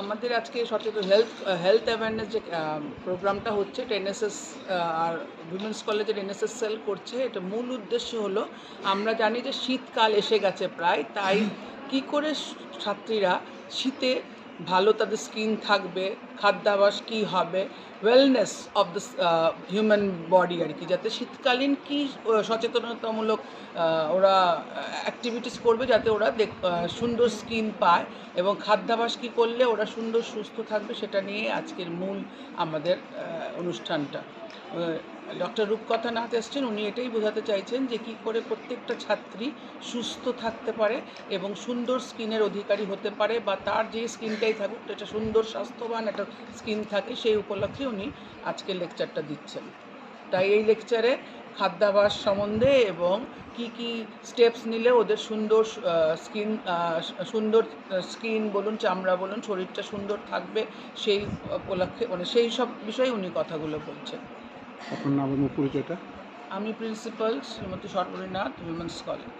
আমাদের আজকে সচেতন হেলথ হেলথ অ্যাওয়ারনেস যে প্রোগ্রামটা হচ্ছে এটা এনএসএস আর উইমেন্স কলেজের এনএসএস সেল করছে। এটা মূল উদ্দেশ্য হলো, আমরা জানি যে শীতকাল এসে গেছে প্রায়, তাই কি করে ছাত্রীরা শীতে ভালো তাদের স্কিন থাকবে, খাদ্যাভাস কী হবে wellness of the human body আর কি, যাতে শীতকালীন কী সচেতনতামূলক ওরা অ্যাক্টিভিটিস করবে যাতে ওরা দেখ সুন্দর স্কিন পায় এবং খাদ্যাভাস কী করলে ওরা সুন্দর, সুস্থ থাকবে সেটা নিয়ে আজকের মূল আমাদের অনুষ্ঠানটা। ডক্টর রূপকথা নাথ এসছেন, উনি এটাই বোঝাতে চাইছেন যে কি করে প্রত্যেকটা ছাত্রী সুস্থ থাকতে পারে এবং সুন্দর স্কিনের অধিকারী হতে পারে বা তার যে স্কিনটাই থাকুক, এটা সুন্দর, স্বাস্থ্যবান একটা স্কিন থাকে, সেই উপলক্ষে উনি আজকে লেকচারটা দিচ্ছেন। তাই এই লেকচারে খাদ্যাভাস সম্বন্ধে এবং কি কি স্টেপস নিলে ওদের সুন্দর স্কিন সুন্দর স্কিন বলুন চামড়া বলুন শরীরটা সুন্দর থাকবে সেই উপলক্ষে মানে সেই সব বিষয়ে উনি কথাগুলো বলছেন। আপনার নাম পরিচয়টা? আমি principal Shrimati Sarbarinath women's college.